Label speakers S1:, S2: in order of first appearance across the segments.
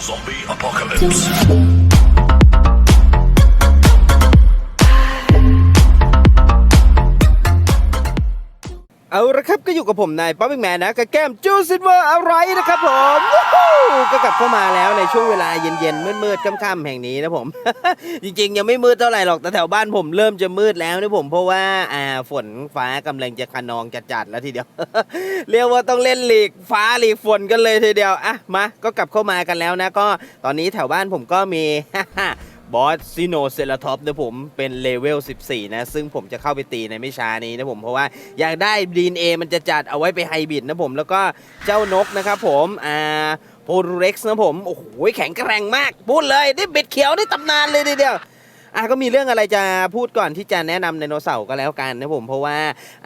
S1: Zombie apocalypse.
S2: เอาละครับก็อยู่กับผมนายป๊อปปิ้งแมนนะกับแก้มจูซินเวอร์อะไรนะครับผมก็กลับเข้ามาแล้วในช่วงเวลาเย็นๆมืดๆค่ำๆแห่งนี้นะผม จริงๆ ยังไม่มืดเท่าไหร่หรอกแต่แถวบ้านผมเริ่มจะมืดแล้วนะผมเพราะว่าอ่าฝนฟ้ากำลังจะคะนองจัดๆแล้วทีเดียว เรียกว่าต้องเล่นหลีกฟ้าหลีกฝนกันเลยทีเดียวอะมาก็กลับเข้ามากันแล้วนะก็ตอนนี้แถวบ้านผมก็มี บอสซิโนเซลท็อปนะผมเป็นเลเวล 14 นะ ซึ่งผมจะเข้าไปตีในไม่ช้านี้นะผม เพราะว่าอยากได้ดีนเอมันจะจัดเอาไว้ไปไฮบิดนะผม แล้วก็เจ้านกนะครับผม อ่าโพลูเร็กซ์นะผม โอ้โห แข็งแกร่งมาก พูดเลยนี่บิดเขียวนี่ตำนานเลยทีเดียวอะก็มีเรื่องอะไรจะพูดก่อนที่จะแนะนำไดโนเสาร์ก็แล้วกันนะผมเพราะว่า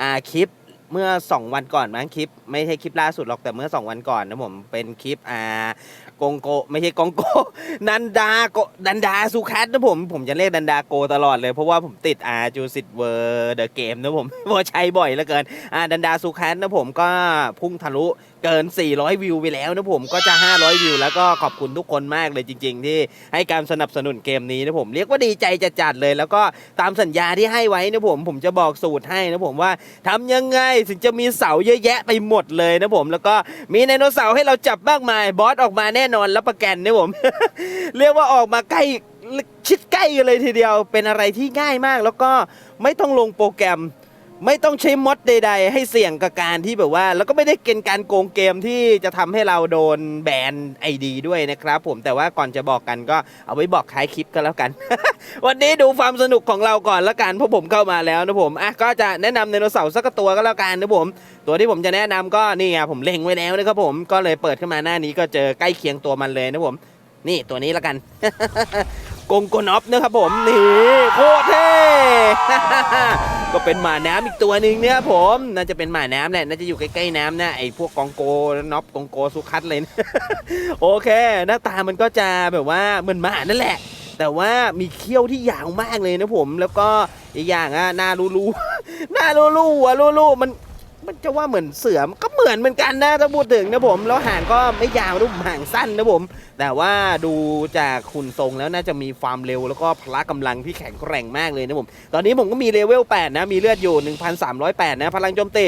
S2: อ่าคลิป เมื่อ 2 วันก่อนมั้งคลิป ไม่ใช่คลิปล่าสุดหรอกแต่เมื่อ 2 วันก่อนนะผมเป็นคลิปอ่ากงโก ไม่ใช่กงโก นันดาโกดันดาซูคัสนะผมผมจะเรียกดันดาโกตลอดเลย เพราะว่าผมติดอาจูสิตเวอร์เดอะเกมนะผมเพราะใช้บ่อยเหลือเกินอ่าดันดาซูคัสนะผมก็พุ่งทะลุ เกิน 400 วิวไปแล้วนะผมก็จะ 500 วิว แล้วก็ขอบคุณทุกคนมากเลยจริง ๆ ที่ให้การสนับสนุนเกมนี้นะผมเรียกว่าดีใจจะจัดเลย แล้วก็ตามสัญญาที่ให้ไว้นะผมผมจะบอกสูตรให้นะผมว่าทำยังไงถึงจะมีเสาเยอะแยะไปหมดเลยนะผมแล้วก็มีไดโนเสาร์ให้เราจับมากมายบอสออกมาแน่นอนรับประกันนะผม เรียกว่าออกมาใกล้ชิดใกล้กันเลยทีเดียวเป็นอะไรที่ง่ายมากแล้วก็ไม่ต้องลงโปรแกรม ไม่ต้องใช้มอดใด ๆ ให้เสี่ยงกับการที่แบบว่า แล้วก็ไม่ได้เกณฑ์การโกงเกมที่จะทำให้เราโดนแบนไอดีด้วยนะครับ ผมแต่ว่าก่อนจะบอกกันก็เอาไว้บอกท้ายคลิปก็แล้วกัน วันนี้ดูความสนุกของเราก่อนแล้วกันเพราะผมเข้ามาแล้วนะผมอะก็จะแนะนำไดโนเสาร์สักตัวก็แล้วกันนะผม ตัวที่ผมจะแนะนำก็นี่ไงผมเล็งไว้แล้วนะครับผมก็เลยเปิดขึ้นมาหน้านี้ก็เจอใกล้เคียงตัวมันเลยนะผม นี่ตัวนี้แล้วกัน กงโกนอฟนะครับผมนี่โคตรเท่ ก็เป็นหมาน้ำอีกตัวหนึ่งเนี่ยผมน่าจะเป็นหมาน้ำแหละน่าจะอยู่ใกล้ๆน้ำนะไอ้พวกกองโกน็อปกองโกสุคัตเลยนะโอเค หน้าตามันก็จะแบบว่าเหมือนหมานั่นแหละ แต่ว่ามีเขี้ยวที่ยาวมากเลยนะผม แล้วก็อีกอย่างอะหน้ารูรูหน้ารูรูอะรูรูมัน มันจะว่าเหมือนเสือมก็เหมือนเหมือนกันนะถ้าพูดถึงนะผม แล้วหางก็ไม่ยาวรูปหางสั้นนะผม แต่ว่าดูจากคุณทรงแล้วน่าจะมีความเร็วแล้วก็พละกำลังที่แข็งแกร่งมากเลยนะผม ตอนนี้ผมก็มีเลเวล 8 นะ มีเลือดอยู่ 1,308 นะ พลังโจมตี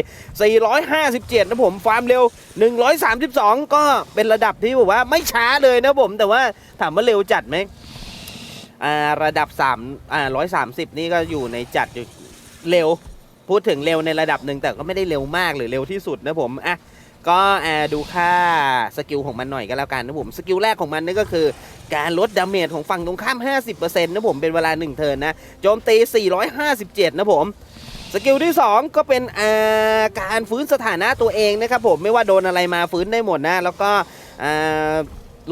S2: 457 นะผมความเร็ว 132 ก็เป็นระดับที่แบบว่าไม่ช้าเลยนะผม แต่ว่าถามว่าเร็วจัดไหมอ่าระดับ3อ่า130 นี่ก็อยู่ในจัดอยู่เร็ว พูดถึงเร็วในระดับหนึ่งแต่ก็ไม่ได้เร็วมากหรือเร็วที่สุดนะผมอะก็ดูค่าสกิลของมันหน่อยก็แล้วกันนะผมสกิลแรกของมันนี่ก็คือการลดดาเมจของฝั่งตรงข้าม 50%นะผมเป็นเวลา 1 เทิร์นนะโจมตี 457 นะผมสกิลที่ 2 ก็เป็นอาการฟื้นสถานะตัวเองนะครับผมไม่ว่าโดนอะไรมาฟื้นได้หมดนะ แล้วก็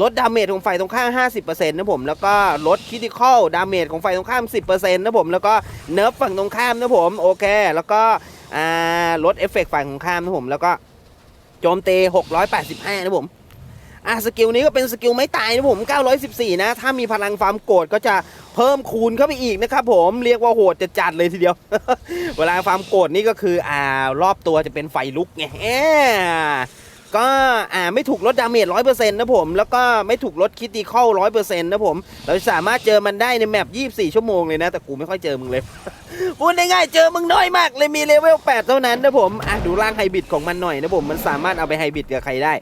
S2: ลดดาเมจของฝ่ายตรงข้าม 50%นะผมแล้วก็ลดคิติคอลดาเมจของฝ่ายตรงข้าม 10%นะผมแล้วก็เนิร์ฟฝั่งตรงข้ามนะผมโอเค แล้วก็ลดเอฟเฟกต์ฝ่ายตรงข้ามนะผมแล้วก็โจมตี685 นะผมอะสกิลนี้ก็เป็นสกิลไม่ตายนะผม 914 นะ ถ้ามีพลังฟาร์มโกรธก็จะเพิ่มคูณเข้าไปอีกนะครับผมเรียกว่าโหดจะจัดเลยทีเดียว เวลาฟาร์มโกรธนี่ก็คืออ่ารอบตัวจะเป็นไฟลุกไง ก็อ่าไม่ถูกลดดาเมจ100%นต์นะผม แล้วก็ไม่ถูกลดคิติคอล100%นต์นะผม เราสามารถเจอมันได้ในแมป24ชั่วโมงเลยนะ แต่กูไม่ค่อยเจอมึงเลย พูดง่ายๆเจอมึงน้อยมาก เลยมีเลเวล8เท่านั้นนะผมอะดูร่างไฮบิดของมันหน่อยนะผม มันสามารถเอาไปไฮบิดกับใครได้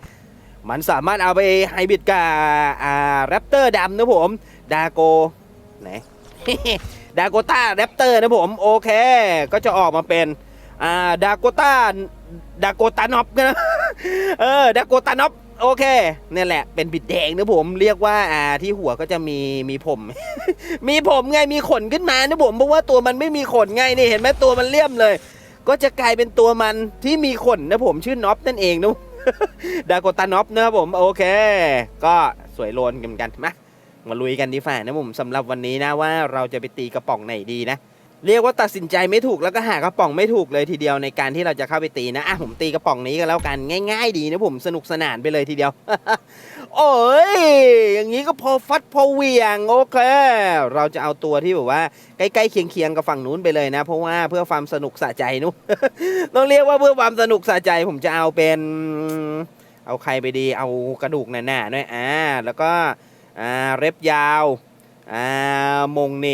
S2: มันสามารถเอาไปไฮบิดกับอ่าแรปเตอร์ดำนะผม ดาโกไหนดาโกต้าแรปเตอร์นะผมโอเค ก็จะออกมาเป็นอ่าดาโกต้าดาโกตานอปนะ เออดาโกตานอปโอเคเนี่ยแหละเป็นบิดแดงนะผมเรียกว่าอ่าที่หัวก็จะมีมีผม มีผมไงมีขนขึ้นมานะผมเพราะว่าตัวมันไม่มีขนไงนี่เห็นไหมตัวมันเลี่ยมเลย ก็จะกลายเป็นตัวมันที่มีขนนะผมชื่อน็อปนั่นเองนะดาโกตานอปนะครับผมโอเค ก็สวยโลนกันเหมือนกันมามาลุยกันดีฝ่านะผมสำหรับวันนี้นะว่าเราจะไปตีกระป๋องไหนดีนะ เรียกว่าตัดสินใจไม่ถูกแล้วก็หากระป๋องไม่ถูกเลยทีเดียวในการที่เราจะเข้าไปตีนะอะผมตีกระป๋องนี้ก็แล้วกันง่าย ๆ ดีนะผมสนุกสนานไปเลยทีเดียว โอ้ยอย่างนี้ก็พอฟัดพอเหวียงโอเค เราจะเอาตัวที่แบบว่าใกล้ๆเคียงๆกับฝั่งนู้นไปเลยนะ เพราะว่าเพื่อความสนุกสะใจนู้นต้องเรียกว่าเพื่อความสนุกสะใจผมจะเอาเป็น เอาใครไปดีเอากระดูกหนาๆหน่อยอ่าแล้วก็อ่าเร็บยาวอ่ามงเหน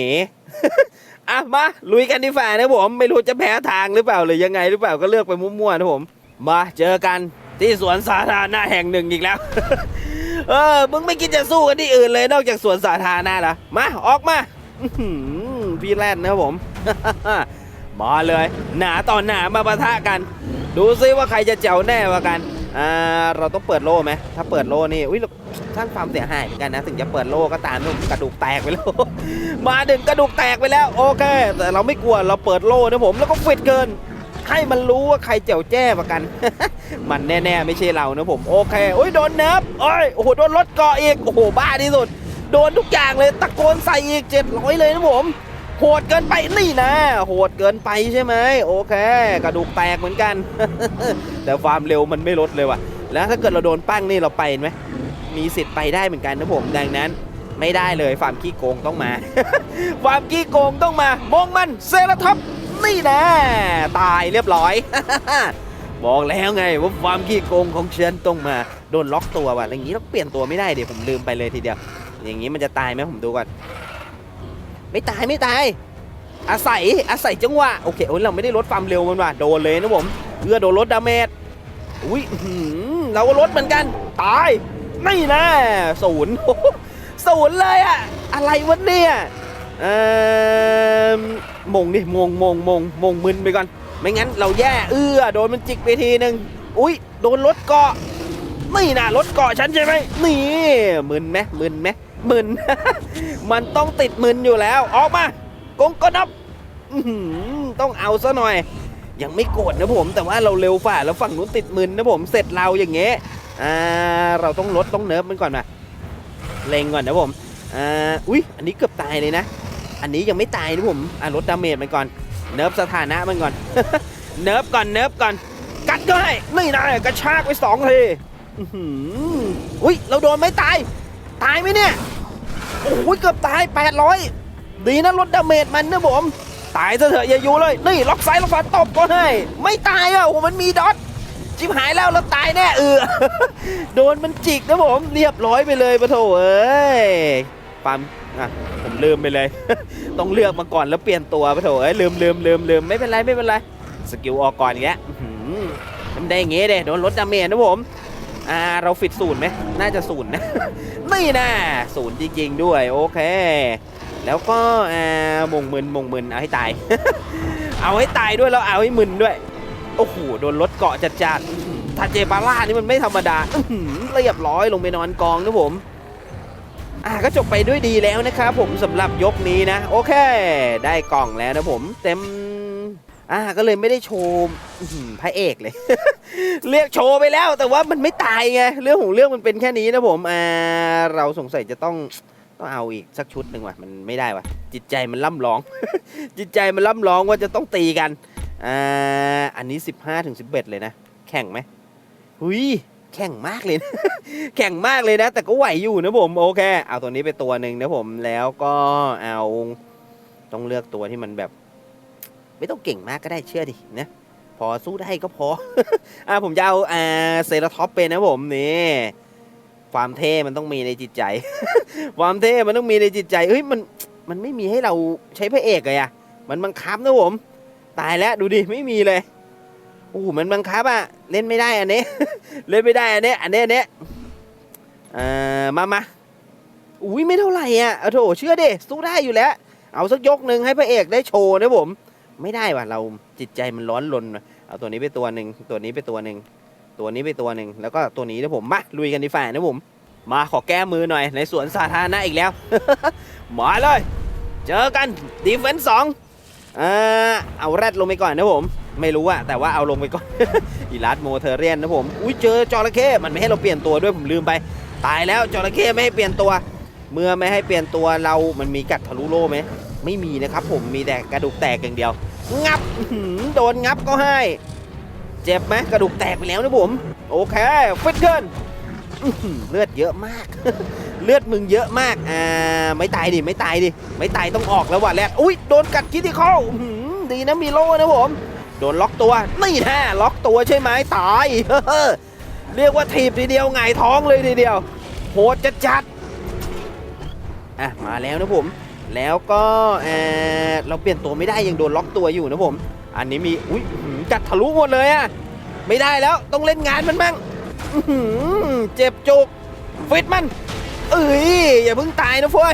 S2: อะมาลุยกันดีฝ่านะผมไม่รู้จะแพ้ทางหรือเปล่าหรือยังไงหรือเปล่าก็เลือกไปมั่วๆนะผม มาเจอกันที่สวนสาธารณะแห่งหนึ่งอีกแล้ว เออมึงไม่คิดจะสู้กันที่อื่นเลยนอกจากสวนสาธารณะเหรอมาออกมาพี่แรดนะผม มาเลย หนาต่อหนามาปะทะกัน ดูซิว่าใครจะเจ๋วแน่กว่ากันอ่าเราต้องเปิดโล่ไหมถ้าเปิดโล่นี่อุ้ย ราสร้างความเสียหายเหมือนกันนะ ถึงจะเปิดโล่ก็ตามนุ่มกระดูกแตกไปแล้ว มาดึงกระดูกแตกไปแล้ว โอเค แต่เราไม่กลัวเราเปิดโล่นะผมแล้วก็ฟิตเกิน ให้มันรู้ว่าใครเจ๋วแจ้กว่ากัน มันแน่ๆ ไม่ใช่เรานะผม โอเคโอ้ยโดนเนิบโอ้ยโอ้โหโดนรถเกาะอีกโอ้โหบ้าที่สุด โดนทุกอย่างเลยตะโกนใส่อีก700เลยนะผมโหดเกินไปนี่นะ โหดเกินไปใช่ไหมโอเค กระดูกแตกเหมือนกัน แต่ความเร็วมันไม่ลดเลยว่ะ แล้วถ้าเกิดเราโดนปั้งนี่เราไปไหม มีสิทธิ์ไปได้เหมือนกันนะผม ดังนั้นไม่ได้เลยความขี้โกงต้องมาความขี้โกงต้องมามองมันเซราท็อปนี่นะตายเรียบร้อยบอกแล้วไงว่าความขี้โกงของเชนต้องมาโดนล็อกตัวว่ะอย่างนี้เราเปลี่ยนตัวไม่ได้เดี๋ยวผมลืมไปเลยทีเดียว อย่างนี้มันจะตายไหมผมดูก่อน ไม่ตายไม่ตาย อาศัยอาศัยจังหวะโอเคโอ้ยเราไม่ได้ลดความเร็วมันว่ะโดนเลยนะผมเพื่อโดนลดดาเมจอุ้ยอื้อหือเราก็ลดเหมือนกัน ตาย นี่นะศูนย์ศูนย์เลยอะอะไรวะเนี่ยเออมงดิมงมงมงมงมึนไปก่อน ไม่งั้นเราแย่เอื้อโดนมันจิกไปทีหนึ่งอุ้ยโดนรถเกาะนี่นะรถเกาะฉันใช่ไหมนี่มึนไหมมึนไหมมึน มันต้องติดมึนอยู่แล้ว ออกมากงกนับอื้อหือต้องเอาซะหน่อย ยังไม่โกรธนะผม แต่ว่าเราเร็วฝ่าแล้วฝั่งนู้นติดมึนนะผมเสร็จเราอย่างเงี้ย อ่าเราต้องลดต้องเนิร์ฟมันก่อนนะเล็งก่อนนะผมอ่าอุ้ยอันนี้เกือบตายเลยนะ อันนี้ยังไม่ตายนะผมอ่าลดดาเมจมันก่อนเนิร์ฟสถานะมันก่อนเนิร์ฟก่อนเนิร์ฟก่อนกัดก็ให้นี่นะกระชากไปสองทีอุ้ยเราโดนไม่ตาย ตายไหมเนี่ยโอ้ยเกือบตาย800ดีนะลดดาเมจมันนะผมตายซะเถอะอย่าอยู่เลย นี่ล็อกซ้ายล็อกขวาตบก็ให้ ไม่ตายอะโอ้มันมีดอท จิบหายแล้วแล้วตายแน่เออโดนมันจิกนะผมเรียบร้อยไปเลยปะโถเอ้ยปั๊มอะผมลืมไปเลย ต้องเลือกมาก่อนแล้วเปลี่ยนตัวปะโถเอ้ยลืมลืมลืมลืมไม่เป็นไรไม่เป็นไรสกิลออกก่อนอย่างเงี้ยอื้อมันได้อย่างงี้เด้โดนลดดาเมจนะผมอ่าเราฟิตศูนย์ไหมน่าจะศูนย์นะไม่น่าศูนย์จริง ๆ ด้วยโอเค แล้วก็อ่ามงมึนมงมึนเอาให้ตาย เอาให้ตายด้วยแล้วเอาให้มึนด้วย โอ้โหโดนรถเกาะจัดจัดๆทาเจบาร่านี่มันไม่ธรรมดาเรียบร้อยลงไปนอนกองนะผมอ่าก็จบไปด้วยดีแล้วนะครับผมสำหรับยกนี้นะ โอเค ได้กล่องแล้วนะผม เต็มอ่าก็เลยไม่ได้โชว์พระเอกเลย เรียกโชว์ไปแล้ว แต่ว่ามันไม่ตายไงเรื่องของเรื่องมันเป็นแค่นี้นะผมอ่าเราสงสัยจะต้องต้องเอาอีกสักชุดหนึ่งว่ะมันไม่ได้ว่ะจิตใจมันล่ำร้อง จิตใจมันล่ำร้องว่าจะต้องตีกัน อ่า อันนี้ 15ถึง11 เลยนะ แข่งไหมหุยแข่งมากเลยนะ แข่งมากเลยนะ แต่ก็ไหวอยู่นะผม โอเค เอาตัวนี้ไปตัวหนึ่งนะผม แล้วก็เอาต้องเลือกตัวที่มันแบบ ไม่ต้องเก่งมากก็ได้เชื่อดินะพอสู้ได้ก็พอ อ่าผมจะเอาอ่าเซราท็อปเป็นนะผมนี่ความเท่มันต้องมีในจิตใจ ความเท่มันต้องมีในจิตใจเฮ้ยมันมันไม่มีให้เราใช้พระเอกเลยอะมันบังคับนะผม ตายแล้วดูดิไม่มีเลยโอ้โหมันบังคับอะเล่นไม่ได้อันนี้ เล่นไม่ได้อันนี้อันนี้อันนี้อ่ามามาอุ้ยไม่เท่าไหร่อะเอาโถเชื่อดิสู้ได้อยู่แล้ว เอาสักยกหนึ่งให้พระเอกได้โชว์นะผม ไม่ได้ว่ะเราจิตใจมันร้อนรนว่ะเอาตัวนี้ไปตัวหนึ่งตัวนี้ไปตัวหนึ่งตัวนี้ไปตัวหนึ่งแล้วก็ตัวนี้นะผมมาลุยกันดีฝ่านะผม มาขอแก้มือหน่อยในสวนสาธารณะอีกแล้ว มาเลย เจอกันดีเฟนส์สอง ออเอาแรดลงไปก่อนนะผม ไม่รู้อะแต่ว่าเอาลงไปก่อน อีลัดโมเทเรียนนะผมอุ้ยเจอจระเข้มันไม่ให้เราเปลี่ยนตัวด้วยผมลืมไป ตายแล้วจระเข้ไม่ให้เปลี่ยนตัว เมื่อไม่ให้เปลี่ยนตัวเรามันมีกัดทะลุโล่ไหมไม่มีนะครับผมมีแต่กระดูกแตกอย่างเดียว งับโดนงับก็ให้ เจ็บไหมกระดูกแตกไปแล้วนะผม โอเคฟิตเกินเลือดเยอะมาก ลือดมึงเยอะมาก อ่า ไม่ตายดิ ไม่ตายดิ ไม่ตายต้องออกแล้วว่ะแรดอุ้ยโดนกัดคิดที่เข้ออื้อหือดีนะมีโล่นะผม โดนล็อกตัว นี่แน่ล็อกตัวใช่ไหมตาย เรียกว่าถีบทีเดียวหงท้องเลยทีเดียว โหดจัดจัดอะ มาแล้วนะผม แล้วก็เออเราเปลี่ยนตัวไม่ได้ยังโดนล็อกตัวอยู่นะผม อันนี้มี อุ้ยกัดทะลุหมดเลยอะไม่ได้แล้วต้องเล่นงานมันบ้างเจ็บจุกฟิตมัน เอ้ยอย่าเพิ่งตายนะเฟ้ย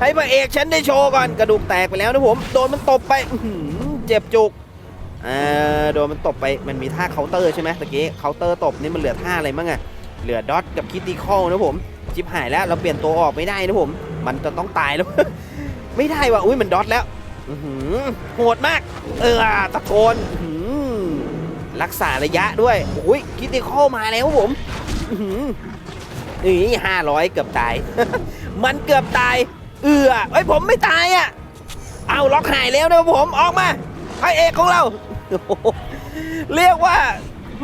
S2: ให้พระเอกฉันได้โชว์ก่อนกระดูกแตกไปแล้วนะผมโดนมันตบไปเจ็บจุกอ่าโดนมันตบไปมันมีท่าเคาน์เตอร์ใช่ไหมตะกี้เคาน์เตอร์ตบนี่มันเหลือท่าอะไรบ้างอะเหลือดอทกับคิตตี้คอลนะผมชิบหายแล้วเราเปลี่ยนตัวออกไม่ได้นะผม มันจะต้องตายแล้ว ไม่ได้ว่ะอุ้ยมันดอทแล้วอื้อหือโหดมาก เออตะโกนรักษาระยะด้วยอุ้ยคิตตี้คอลมาแล้วผม นี่ห้าร้อยเกือบตาย มันเกือบตาย เอือไอ้ยผมไม่ตายอะ เอาล็อกหายแล้วนะผมออกมาพระเอกของเรา เรียกว่า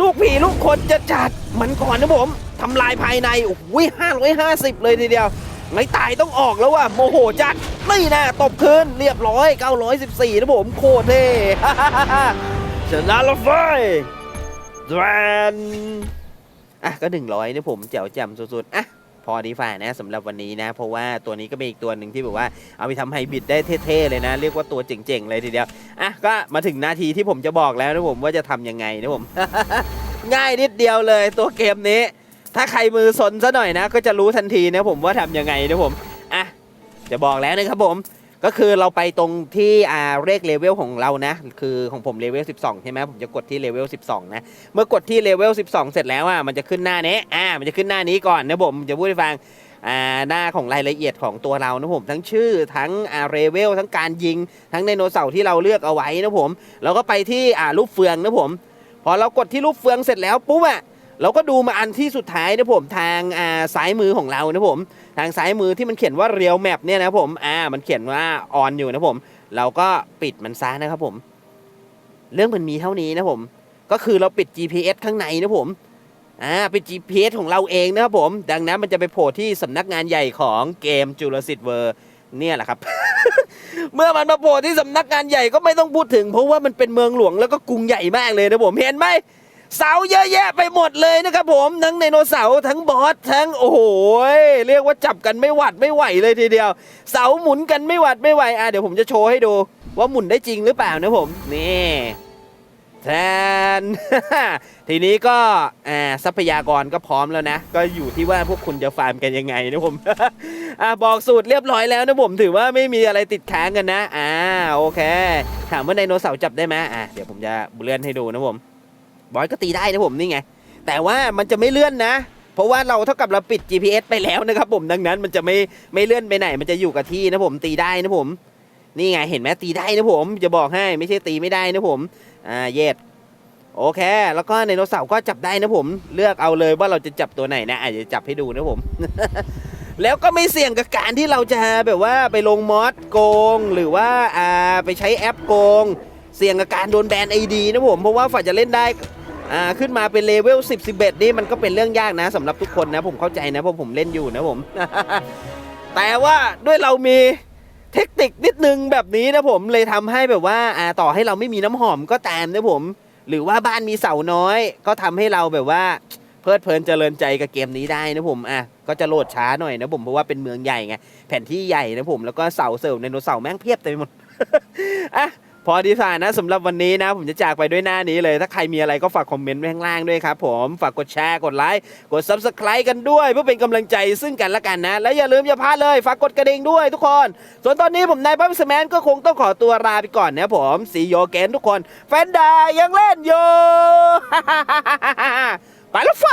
S2: ลูกผีลูกคนจะจัดมันก่อนนะผมทำลายภายในโอ้โหห้าร้อยห้าสิบเลยทีเดียวไม่ตายต้องออกแล้วว่ะโมโหจัดนี่นะตบคืนเรียบร้อย914นะผมโคตรเท่ชนะและไฟแดน อะก็ 100นะผมแจ๋วแจ่มสุดๆอะพอดีฝ่านะสำหรับวันนี้นะ เพราะว่าตัวนี้ก็เป็นอีกตัวหนึ่งที่แบบว่าเอาไปทำไฮบริดได้เท่ๆเลยนะ เรียกว่าตัวเจ๋งๆเลยทีเดียวอะก็มาถึงนาทีที่ผมจะบอกแล้วนะผมว่าจะทำยังไงนะผม ง่ายนิดเดียวเลยตัวเกมนี้ ถ้าใครมือสนซะหน่อยนะ ก็จะรู้ทันทีนะผมว่าทำยังไงนะผมอะจะบอกแล้วนะครับผม ก็คือเราไปตรงที่อ่าเลขเลเวลของเรานะ คือของผมเลเวล12 ใช่ไหมผมจะกดที่เลเวล12 นะ เมื่อกดที่เลเวล12 เสร็จแล้วอะมันจะขึ้นหน้านี้อ่ามันจะขึ้นหน้านี้ก่อนนะผมจะพูดให้ฟังอ่าหน้าของรายละเอียดของตัวเรานะผมทั้งชื่อทั้งอ่าเลเวลทั้งการยิง ทั้งไดโนเสาร์ที่เราเลือกเอาไว้นะผมแล้วก็ไปที่อ่ารูปเฟืองนะผม พอเรากดที่รูปเฟืองเสร็จแล้วปุ๊บอะ เราก็ดูมาอันที่สุดท้ายนะผมทางอ่าซ้ายมือของเรานะผมทางซ้ายมือที่มันเขียนว่าเรียวแมปเนี่ยนะผมอ่ามันเขียนว่าออนอยู่นะผม เราก็ปิดมันซะนะครับผม เรื่องมันมีเท่านี้นะผม ก็คือเราปิด GPS ข้างในนะผมอ่าปิด GPS ของเราเองนะครับผม ดังนั้นมันจะไปโผล่ที่สำนักงานใหญ่ของเกม Jurassic World เนี่ยแหละครับ เมื่อมันมาโผล่ที่สำนักงานใหญ่ก็ไม่ต้องพูดถึง เพราะว่ามันเป็นเมืองหลวงแล้วก็กรุงใหญ่มากเลยนะผมเห็นไหม เสาเยอะแยะไปหมดเลยนะครับผมทั้งไดโนเสาร์ทั้งบอสทั้งโอ้โหเรียกว่าจับกันไม่หวัดไม่ไหวเลยทีเดียว เสาหมุนกันไม่หวัดไม่ไหวอะเดี๋ยวผมจะโชว์ให้ดู ว่าหมุนได้จริงหรือเปล่านะผมนี่แทน ทีนี้ก็อ่าทรัพยากรก็พร้อมแล้วนะ ก็อยู่ที่ว่าพวกคุณจะฟาร์มกันยังไงนะผมอ่าบอกสูตรเรียบร้อยแล้วนะผมถือว่าไม่มีอะไรติดค้างกันนะ อ่าโอเค ถามว่าไดโนเสาร์จับได้ไหมอ่าเดี๋ยวผมจะเลื่อนให้ดูนะผม บอยก็ตีได้นะผมนี่ไง แต่ว่ามันจะไม่เลื่อนนะ เพราะว่าเราเท่ากับเราปิด GPS ไปแล้วนะครับผมดังนั้นมันจะไม่ไม่เลื่อนไปไหน มันจะอยู่กับที่นะผมตีได้นะผม นี่ไงเห็นไหมตีได้นะผม จะบอกให้ไม่ใช่ตีไม่ได้นะผมอ่าเย็ดโอเค แล้วก็ไดโนเสาร์ก็จับได้นะผม เลือกเอาเลยว่าเราจะจับตัวไหนนะอาจจะจับให้ดูนะผม แล้วก็ไม่เสี่ยงกับการที่เราจะแบบว่าไปลงมอสโกง หรือว่าอ่าไปใช้แอปโกง เสี่ยงกับการโดนแบนไอดีนะผม เพราะว่าฝ่าจะเล่นได้ อ่าขึ้นมาเป็นเลเวล10 11 นี่มันก็เป็นเรื่องยากนะสำหรับทุกคนนะผมเข้าใจนะเพราะผมเล่นอยู่นะผม แต่ว่าด้วยเรามีเทคนิคนิดนึงแบบนี้นะผมเลยทำให้แบบว่าอ่าต่อให้เราไม่มีน้ำหอมก็ตามนะผม หรือว่าบ้านมีเสาน้อย ก็ทำให้เราแบบว่าเพลิดเพลินเจริญใจกับเกมนี้ได้นะผมอะก็จะโหลดช้าหน่อยนะผมเพราะว่าเป็นเมืองใหญ่ไงแผ่นที่ใหญ่นะผมแล้วก็เสาเสริมไดโนเสาร์แม่งเพียบเต็มไปหมดอะ พอดีฝ่านนะสำหรับวันนี้นะ ผมจะจากไปด้วยหน้านี้เลย ถ้าใครมีอะไรก็ฝากคอมเมนต์ไว้ข้างล่างด้วยครับผมฝากกดแชร์กดไลค์กด Subscribe กันด้วย เพื่อเป็นกำลังใจซึ่งกันและกันนะ และอย่าลืมอย่าพลาดเลยฝากกดกระดิ่งด้วยทุกคน ส่วนตอนนี้ผมนายปั๊บสแมนก็คงต้องขอตัวลาไปก่อนนะผมสีโยเกนทุกคน แฟนดายังเล่นอยู่ไปแล้วไฟ